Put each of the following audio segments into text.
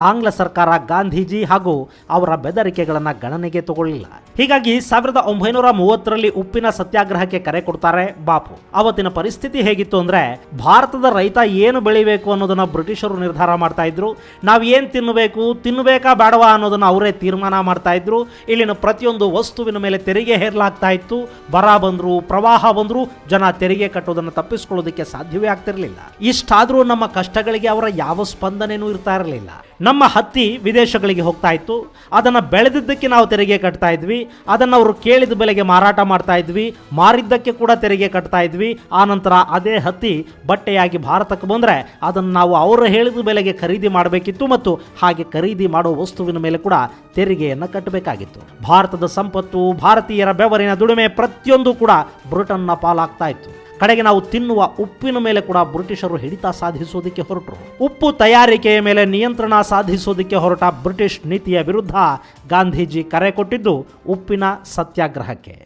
ಆಂಗ್ಲ ಸರ್ಕಾರ ಗಾಂಧೀಜಿ ಹಾಗೂ ಅವರ ಬೆದರಿಕೆಗಳನ್ನು ಗಣನೆಗೆ ತಗೊಳ್ಳಿಲ್ಲ. ಹೀಗಾಗಿ ಸಾವಿರದ ಒಂಬೈನೂರ ಮೂವತ್ತರಲ್ಲಿ ಉಪ್ಪಿನ ಸತ್ಯಾಗ್ರಹಕ್ಕೆ ಕರೆ ಕೊಡ್ತಾರೆ ಬಾಪು. ಅವತ್ತಿನ ಪರಿಸ್ಥಿತಿ ಹೇಗಿತ್ತು ಅಂದ್ರೆ ಭಾರತದ ರೈತ ಏನು ಬೆಳಿಬೇಕು ಅನ್ನೋದನ್ನ ಬ್ರಿಟಿಷರು ನಿರ್ಧಾರ ಮಾಡ್ತಾ ಇದ್ರು. ನಾವು ಏನು ತಿನ್ನಬೇಕು ತಿನ್ನಬೇಕಾ ಬೇಡವಾ ಅನ್ನೋದನ್ನ ಅವರೇ ತೀರ್ಮಾನ ಮಾಡ್ತಾ ಇದ್ರು. ಇಲ್ಲಿನ ಪ್ರತಿಯೊಂದು ವಸ್ತುವಿನ ಮೇಲೆ ತೆರಿಗೆ ಹೇರಲಾಗ್ತಾ ಇತ್ತು. ಬರ ಬಂದ್ರು, ಪ್ರವಾಹ ಬಂದ್ರು, ಜನ ತೆರಿಗೆ ಕಟ್ಟೋದನ್ನು ತಪ್ಪಿಸ್ಕೊಳ್ಳೋದಕ್ಕೆ ಸಾಧ್ಯವೇ ಆಗ್ತಿರಲಿಲ್ಲ. ಇಷ್ಟಾದರೂ ನಮ್ಮ ಕಷ್ಟಗಳಿಗೆ ಅವರ ಯಾವ ಸ್ಪಂದನೆನೂ ಇರ್ತಾ ಇರಲಿಲ್ಲ. ನಮ್ಮ ಹತ್ತಿ ವಿದೇಶಗಳಿಗೆ ಹೋಗ್ತಾ ಇತ್ತು. ಅದನ್ನು ಬೆಳೆದಿದ್ದಕ್ಕೆ ನಾವು ತೆರಿಗೆ ಕಟ್ತಾ ಇದ್ವಿ. ಅದನ್ನು ಅವರು ಕೇಳಿದ ಬೆಲೆಗೆ ಮಾರಾಟ ಮಾಡ್ತಾ ಇದ್ವಿ. ಮಾರಿದ್ದಕ್ಕೆ ಕೂಡ ತೆರಿಗೆ ಕಟ್ತಾ ಇದ್ವಿ. ಆನಂತರ ಅದೇ ಹತ್ತಿ ಬಟ್ಟೆಯಾಗಿ ಭಾರತಕ್ಕೆ ಬಂದರೆ ಅದನ್ನು ನಾವು ಅವರು ಹೇಳಿದ ಬೆಲೆಗೆ ಖರೀದಿ ಮಾಡಬೇಕಿತ್ತು ಮತ್ತು ಹಾಗೆ ಖರೀದಿ ಮಾಡೋ ವಸ್ತುವಿನ ಮೇಲೆ ಕೂಡ ತೆರಿಗೆಯನ್ನು ಕಟ್ಟಬೇಕಾಗಿತ್ತು. ಭಾರತದ ಸಂಪತ್ತು, ಭಾರತೀಯರ ಬೆವರಿನ ದುಡಿಮೆ ಪ್ರತಿಯೊಂದು ಕೂಡ ಬ್ರಿಟನ್ನ ಪಾಲಾಗ್ತಾ ಇತ್ತು. ಕಡೆಗೆ ನಾವು ತಿನ್ನುವ ಉಪ್ಪಿನ ಮೇಲೆ ಕೂಡ ಬ್ರಿಟಿಷರು ಹಿಡಿತ ಸಾಧಿಸೋದಕ್ಕೆ ಹೊರಟರು. ಉಪ್ಪು ತಯಾರಿಕೆಯ ಮೇಲೆ ನಿಯಂತ್ರಣ ಸಾಧಿಸೋದಕ್ಕೆ ಹೊರಟ ಬ್ರಿಟಿಷ್ ನೀತಿಯ ವಿರುದ್ಧ ಗಾಂಧೀಜಿ ಕರೆ ಕೊಟ್ಟಿದ್ದು ಉಪ್ಪಿನ ಸತ್ಯಾಗ್ರಹಕ್ಕೆ.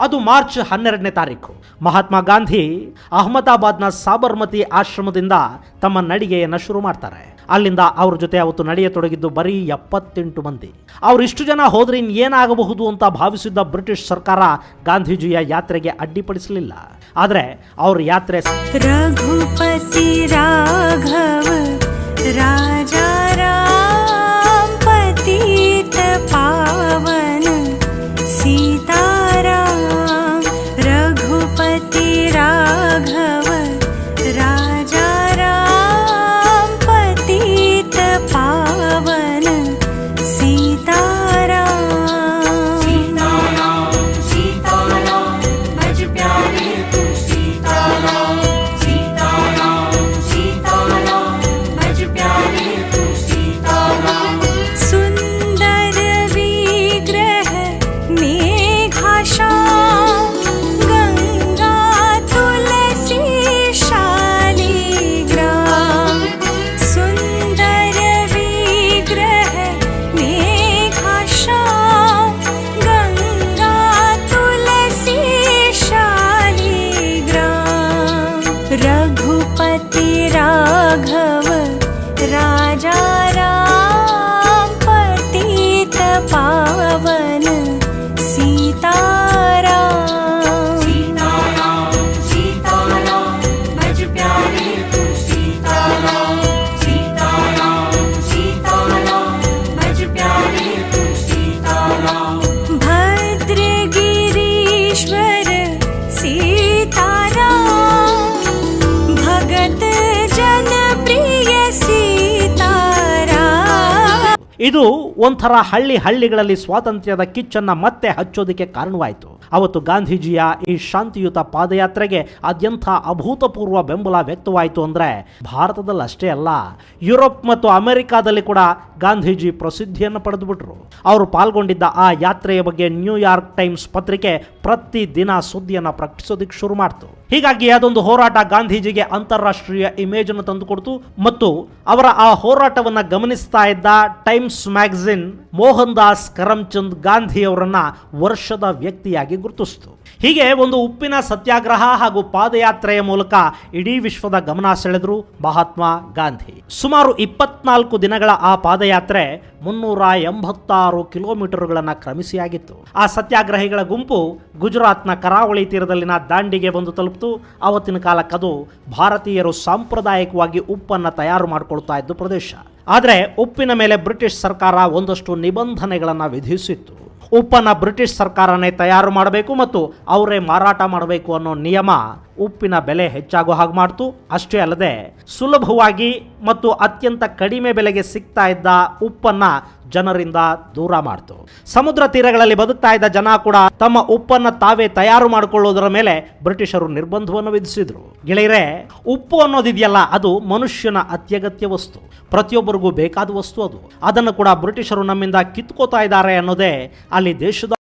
ಅದು ಮಾರ್ಚ್ ಹನ್ನೆರಡನೇ ತಾರೀಕು. ಮಹಾತ್ಮ ಗಾಂಧಿ ಅಹಮದಾಬಾದ್ನ ಸಾಬರ್ಮತಿ ಆಶ್ರಮದಿಂದ ತಮ್ಮ ನಡಿಗೆಯನ್ನು ಶುರು ಮಾಡ್ತಾರೆ. ಅಲ್ಲಿಂದ ಅವ್ರ ಜೊತೆ ಅವತ್ತು ನಡೆಯತೊಡಗಿದ್ದು ಬರೀ ಎಪ್ಪತ್ತೆಂಟು ಮಂದಿ. ಅವರಿಷ್ಟು ಜನ ಹೋದ್ರೆ ಏನಾಗಬಹುದು ಅಂತ ಭಾವಿಸಿದ್ದ ಬ್ರಿಟಿಷ್ ಸರ್ಕಾರ ಗಾಂಧೀಜಿಯ ಯಾತ್ರೆಗೆ ಅಡ್ಡಿಪಡಿಸಲಿಲ್ಲ. ಆದರೆ ಅವ್ರ ಯಾತ್ರೆ ರಘುಪತಿ ರಾಘವ, ರಾಜ ಇದು ಒಂಥರ ಹಳ್ಳಿ ಹಳ್ಳಿಗಳಲ್ಲಿ ಸ್ವಾತಂತ್ರ್ಯದ ಕಿಚ್ಚನ್ನ ಮತ್ತೆ ಹಚ್ಚೋದಕ್ಕೆ ಕಾರಣವಾಯಿತು. ಅವತ್ತು ಗಾಂಧೀಜಿಯ ಈ ಶಾಂತಿಯುತ ಪಾದಯಾತ್ರೆಗೆ ಅತ್ಯಂತ ಅಭೂತಪೂರ್ವ ಬೆಂಬಲ ವ್ಯಕ್ತವಾಯಿತು ಅಂದರೆ ಭಾರತದಲ್ಲಿ ಅಷ್ಟೇ ಅಲ್ಲ, ಯುರೋಪ್ ಮತ್ತು ಅಮೆರಿಕಾದಲ್ಲಿ ಕೂಡ ಗಾಂಧೀಜಿ ಪ್ರಸಿದ್ಧಿಯನ್ನು ಪಡೆದುಬಿಟ್ರು. ಅವರು ಪಾಲ್ಗೊಂಡಿದ್ದ ಆ ಯಾತ್ರೆಯ ಬಗ್ಗೆ ನ್ಯೂಯಾರ್ಕ್ ಟೈಮ್ಸ್ ಪತ್ರಿಕೆ ಪ್ರತಿ ದಿನ ಸುದ್ದಿಯನ್ನು ಪ್ರಕಟಿಸೋದಕ್ಕೆ ಶುರು ಮಾಡ್ತು. ಹೀಗಾಗಿ ಅದೊಂದು ಹೋರಾಟ ಗಾಂಧೀಜಿಗೆ ಅಂತಾರಾಷ್ಟ್ರೀಯ ಇಮೇಜ್ ಅನ್ನು ತಂದುಕೊಡ್ತು ಮತ್ತು ಅವರ ಆ ಹೋರಾಟವನ್ನು ಗಮನಿಸ್ತಾ ಇದ್ದ ಟೈಮ್ಸ್ ಮ್ಯಾಗಝಿನ್ ಮೋಹನ್ ದಾಸ್ ಕರಮ್ಚಂದ್ ಗಾಂಧಿ ಅವರನ್ನ ವರ್ಷದ ವ್ಯಕ್ತಿಯಾಗಿ ಗುರುತಿಸಿತು. ಹೀಗೆ ಒಂದು ಉಪ್ಪಿನ ಸತ್ಯಾಗ್ರಹ ಹಾಗೂ ಪಾದಯಾತ್ರೆಯ ಮೂಲಕ ಇಡೀ ವಿಶ್ವದ ಗಮನ ಸೆಳೆದ್ರು ಮಹಾತ್ಮ ಗಾಂಧಿ. ಸುಮಾರು ಇಪ್ಪತ್ನಾಲ್ಕು ದಿನಗಳ ಆ ಪಾದಯಾತ್ರೆ ಮುನ್ನೂರ ಎಂಬತ್ತಾರು ಕಿಲೋಮೀಟರ್ಗಳನ್ನು ಕ್ರಮಿಸಿಯಾಗಿತ್ತು. ಆ ಸತ್ಯಾಗ್ರಹಿಗಳ ಗುಂಪು ಗುಜರಾತ್ನ ಕರಾವಳಿ ತೀರದಲ್ಲಿನ ದಾಂಡಿಗೆ ಬಂದು ತಲುಪಿತು. ಆವತ್ತಿನ ಕಾಲಕ್ಕದು ಭಾರತೀಯರು ಸಾಂಪ್ರದಾಯಿಕವಾಗಿ ಉಪ್ಪನ್ನು ತಯಾರು ಮಾಡಿಕೊಳ್ತಾ ಇದ್ದ ಪ್ರದೇಶ. ಆದರೆ ಉಪ್ಪಿನ ಮೇಲೆ ಬ್ರಿಟಿಷ್ ಸರ್ಕಾರ ಒಂದಷ್ಟು ನಿಬಂಧನೆಗಳನ್ನು ವಿಧಿಸಿತ್ತು. ಉಪ್ಪನ್ನು ಬ್ರಿಟಿಷ್ ಸರ್ಕಾರನೇ ತಯಾರು ಮಾಡಬೇಕು ಮತ್ತು ಅವರೇ ಮಾರಾಟ ಮಾಡಬೇಕು ಅನ್ನೋ ನಿಯಮ ಉಪ್ಪಿನ ಬೆಲೆ ಹೆಚ್ಚಾಗೋ ಹಾಗೆ ಮಾಡ್ತು. ಅಷ್ಟೇ ಅಲ್ಲದೆ, ಸುಲಭವಾಗಿ ಮತ್ತು ಅತ್ಯಂತ ಕಡಿಮೆ ಬೆಲೆಗೆ ಸಿಗ್ತಾ ಇದ್ದ ಉಪ್ಪನ್ನ ಜನರಿಂದ ದೂರ ಮಾಡ್ತು. ಸಮುದ್ರ ತೀರಗಳಲ್ಲಿ ಬದುಕ್ತಾ ಇದ್ದ ಜನ ಕೂಡ ತಮ್ಮ ಉಪ್ಪನ್ನ ತಾವೇ ತಯಾರು ಮಾಡಿಕೊಳ್ಳೋದರ ಮೇಲೆ ಬ್ರಿಟಿಷರು ನಿರ್ಬಂಧವನ್ನು ವಿಧಿಸಿದ್ರು. ಗೆಳೆಯರೆ, ಉಪ್ಪು ಅನ್ನೋದಿದೆಯಲ್ಲ, ಅದು ಮನುಷ್ಯನ ಅತ್ಯಗತ್ಯ ವಸ್ತು. ಪ್ರತಿಯೊಬ್ಬರಿಗೂ ಬೇಕಾದ ವಸ್ತು ಅದು. ಅದನ್ನು ಕೂಡ ಬ್ರಿಟಿಷರು ನಮ್ಮಿಂದ ಕಿತ್ಕೋತಾ ಇದ್ದಾರೆ ಅನ್ನೋದೇ ಅಲ್ಲಿ ದೇಶದ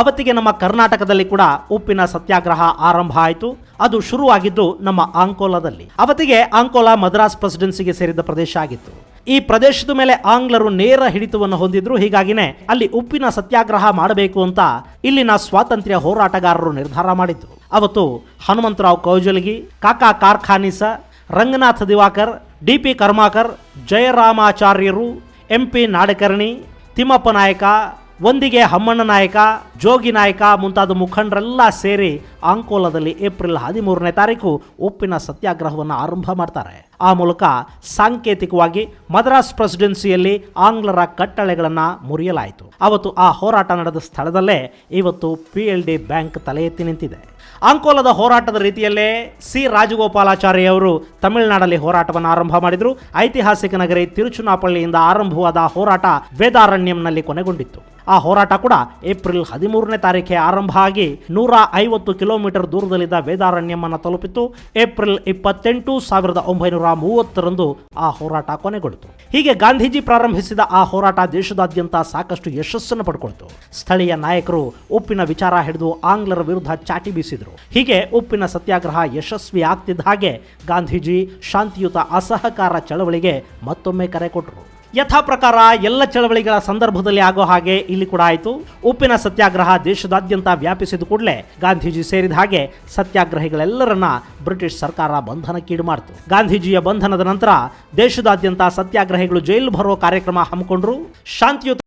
ಅವತ್ತಿಗೆ ನಮ್ಮ ಕರ್ನಾಟಕದಲ್ಲಿ ಕೂಡ ಉಪ್ಪಿನ ಸತ್ಯಾಗ್ರಹ ಆರಂಭ ಆಯಿತು. ಅದು ಶುರುವಾಗಿದ್ದು ನಮ್ಮ ಆಂಕೋಲಾದಲ್ಲಿ ಅವತ್ತಿಗೆ ಆಂಕೋಲಾ ಮದ್ರಾಸ್ ಪ್ರೆಸಿಡೆನ್ಸಿಗೆ ಸೇರಿದ ಪ್ರದೇಶ ಆಗಿತ್ತು. ಈ ಪ್ರದೇಶದ ಮೇಲೆ ಆಂಗ್ಲರು ನೇರ ಹಿಡಿತವನ್ನು ಹೊಂದಿದ್ರು. ಹೀಗಾಗಿನೇ ಅಲ್ಲಿ ಉಪ್ಪಿನ ಸತ್ಯಾಗ್ರಹ ಮಾಡಬೇಕು ಅಂತ ಇಲ್ಲಿನ ಸ್ವಾತಂತ್ರ್ಯ ಹೋರಾಟಗಾರರು ನಿರ್ಧಾರ ಮಾಡಿದ್ರು. ಅವತ್ತು ಹನುಮಂತರಾವ್ ಕೌಜಲಗಿ, ಕಾಕಾ ಕಾರ್ಖಾನಿಸ, ರಂಗನಾಥ್ ದಿವಾಕರ್ ಡಿ ಪಿ ಕರ್ಮಾಕರ್, ಜಯರಾಮಾಚಾರ್ಯರು ಎಂ ಪಿ ನಾಡಕರ್ಣಿ, ತಿಮ್ಮಪ್ಪ ನಾಯಕ ಒಂದಿಗೆ ಹಮ್ಮಣ್ಣ ನಾಯಕ, ಜೋಗಿ ನಾಯಕ ಮುಂತಾದ ಮುಖಂಡರೆಲ್ಲ ಸೇರಿ ಆಂಕೋಲದಲ್ಲಿ ಏಪ್ರಿಲ್ ಹದಿಮೂರನೇ ತಾರೀಕು ಉಪ್ಪಿನ ಸತ್ಯಾಗ್ರಹವನ್ನು ಆರಂಭ ಮಾಡ್ತಾರೆ. ಆ ಮೂಲಕ ಸಾಂಕೇತಿಕವಾಗಿ ಮದ್ರಾಸ್ ಪ್ರೆಸಿಡೆನ್ಸಿಯಲ್ಲಿ ಆಂಗ್ಲರ ಕಟ್ಟಳೆಗಳನ್ನು ಮುರಿಯಲಾಯಿತು. ಅವತ್ತು ಆ ಹೋರಾಟ ನಡೆದ ಸ್ಥಳದಲ್ಲೇ ಇವತ್ತು ಪಿ ಎಲ್ ಡಿ ಬ್ಯಾಂಕ್ ತಲೆ ನಿಂತಿದೆ. ಆಂಕೋಲದ ಹೋರಾಟದ ರೀತಿಯಲ್ಲೇ ಸಿ ರಾಜಗೋಪಾಲಾಚಾರ್ಯ ಅವರು ತಮಿಳುನಾಡಲ್ಲಿ ಹೋರಾಟವನ್ನು ಆರಂಭ ಮಾಡಿದರು. ಐತಿಹಾಸಿಕ ನಗರಿ ತಿರುಚುನಾಪಳ್ಳಿಯಿಂದ ಆರಂಭವಾದ ಹೋರಾಟ ವೇದಾರಣ್ಯಂನಲ್ಲಿ ಕೊನೆಗೊಂಡಿತ್ತು. ಆ ಹೋರಾಟ ಕೂಡ ಏಪ್ರಿಲ್ ಹದಿಮೂರನೇ ತಾರೀಖೆ ಆರಂಭ ಆಗಿ ನೂರ ಐವತ್ತು ಕಿಲೋಮೀಟರ್ ದೂರದಲ್ಲಿದ್ದ ವೇದಾರಣ್ಯಮನ್ನು ತಲುಪಿತು ಏಪ್ರಿಲ್ ಇಪ್ಪತ್ತೆಂಟು ಸಾವಿರದ ಒಂಬೈನೂರ ಮೂವತ್ತರಂದು ಆ ಹೋರಾಟ ಕೊನೆಗೊಳ್ತು. ಹೀಗೆ ಗಾಂಧೀಜಿ ಪ್ರಾರಂಭಿಸಿದ ಆ ಹೋರಾಟ ದೇಶದಾದ್ಯಂತ ಸಾಕಷ್ಟು ಯಶಸ್ಸನ್ನು ಪಡ್ಕೊಳ್ತು. ಸ್ಥಳೀಯ ನಾಯಕರು ಉಪ್ಪಿನ ವಿಚಾರ ಹಿಡಿದು ಆಂಗ್ಲರ ವಿರುದ್ಧ ಚಾಟಿ ಬೀಸಿದರು. ಹೀಗೆ ಉಪ್ಪಿನ ಸತ್ಯಾಗ್ರಹ ಯಶಸ್ವಿ ಆಗ್ತಿದ್ದ ಹಾಗೆ ಗಾಂಧೀಜಿ ಶಾಂತಿಯುತ ಅಸಹಕಾರ ಚಳವಳಿಗೆ ಮತ್ತೊಮ್ಮೆ ಕರೆ ಕೊಟ್ಟರು ಯಥಾ ಪ್ರಕಾರ ಎಲ್ಲ ಚಳವಳಿಗಳ ಸಂದರ್ಭದಲ್ಲಿ ಆಗೋ ಹಾಗೆ ಇಲ್ಲಿ ಕೂಡ ಆಯಿತು. ಉಪ್ಪಿನ ಸತ್ಯಾಗ್ರಹ ದೇಶದಾದ್ಯಂತ ವ್ಯಾಪಿಸಿದ ಕೂಡಲೇ ಗಾಂಧೀಜಿ ಸೇರಿದ ಹಾಗೆ ಸತ್ಯಾಗ್ರಹಿಗಳೆಲ್ಲರನ್ನ ಬ್ರಿಟಿಷ್ ಸರ್ಕಾರ ಬಂಧನಕ್ಕೀಡು ಮಾಡಿತು. ಗಾಂಧೀಜಿಯ ಬಂಧನದ ನಂತರ ದೇಶದಾದ್ಯಂತ ಸತ್ಯಾಗ್ರಹಿಗಳು ಜೈಲು ಬರುವ ಕಾರ್ಯಕ್ರಮ ಹಮ್ಮಿಕೊಂಡ್ರು. ಶಾಂತಿಯುತ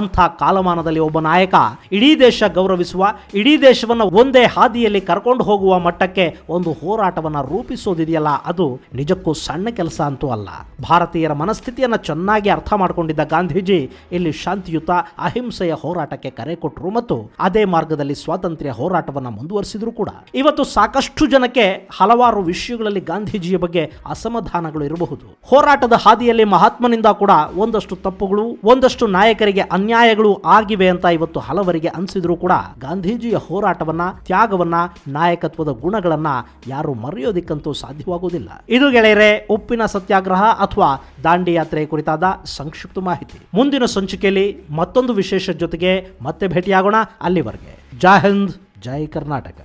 ಅಂಥ ಕಾಲಮಾನದಲ್ಲಿ ಒಬ್ಬ ನಾಯಕ ಇಡೀ ದೇಶ ಗೌರವಿಸುವ, ಇಡೀ ದೇಶವನ್ನು ಒಂದೇ ಹಾದಿಯಲ್ಲಿ ಕರ್ಕೊಂಡು ಹೋಗುವ ಮಟ್ಟಕ್ಕೆ ಒಂದು ಹೋರಾಟವನ್ನು ರೂಪಿಸೋದಿದೆಯಲ್ಲ, ಅದು ನಿಜಕ್ಕೂ ಸಣ್ಣ ಕೆಲಸ ಅಂತೂ ಅಲ್ಲ. ಭಾರತೀಯರ ಮನಸ್ಥಿತಿಯನ್ನು ಚೆನ್ನಾಗಿ ಅರ್ಥ ಮಾಡಿಕೊಂಡಿದ್ದ ಗಾಂಧೀಜಿ ಇಲ್ಲಿ ಶಾಂತಿಯುತ, ಅಹಿಂಸೆಯ ಹೋರಾಟಕ್ಕೆ ಕರೆ ಕೊಟ್ಟರು ಮತ್ತು ಅದೇ ಮಾರ್ಗದಲ್ಲಿ ಸ್ವಾತಂತ್ರ್ಯ ಹೋರಾಟವನ್ನು ಮುಂದುವರಿಸಿದ್ರು ಕೂಡ. ಇವತ್ತು ಸಾಕಷ್ಟು ಜನಕ್ಕೆ ಹಲವಾರು ವಿಷಯಗಳಲ್ಲಿ ಗಾಂಧೀಜಿಯ ಬಗ್ಗೆ ಅಸಮಾಧಾನಗಳು ಇರಬಹುದು. ಹೋರಾಟದ ಹಾದಿಯಲ್ಲಿ ಮಹಾತ್ಮನಿಂದ ಕೂಡ ಒಂದಷ್ಟು ತಪ್ಪುಗಳು, ಒಂದಷ್ಟು ನಾಯಕರಿಗೆ ಅನ್ಯಾಯಗಳು ಆಗಿವೆ ಅಂತ ಇವತ್ತು ಹಲವರಿಗೆ ಅನಿಸಿದ್ರು ಕೂಡ ಗಾಂಧೀಜಿಯ ಹೋರಾಟವನ್ನ, ತ್ಯಾಗವನ್ನ, ನಾಯಕತ್ವದ ಗುಣಗಳನ್ನ ಯಾರು ಮರೆಯೋದಿಕ್ಕಂತೂ ಸಾಧ್ಯವಾಗುವುದಿಲ್ಲ ಇದು ಗೆಳೆಯರೆ, ಉಪ್ಪಿನ ಸತ್ಯಾಗ್ರಹ ಅಥವಾ ದಾಂಡಿ ಯಾತ್ರೆ ಕುರಿತಾದ ಸಂಕ್ಷಿಪ್ತ ಮಾಹಿತಿ. ಮುಂದಿನ ಸಂಚಿಕೆಯಲ್ಲಿ ಮತ್ತೊಂದು ವಿಶೇಷ ಜೊತೆಗೆ ಮತ್ತೆ ಭೇಟಿಯಾಗೋಣ ಅಲ್ಲಿವರೆಗೆ. ಜೈ ಹಿಂದ್, ಜೈ ಕರ್ನಾಟಕ.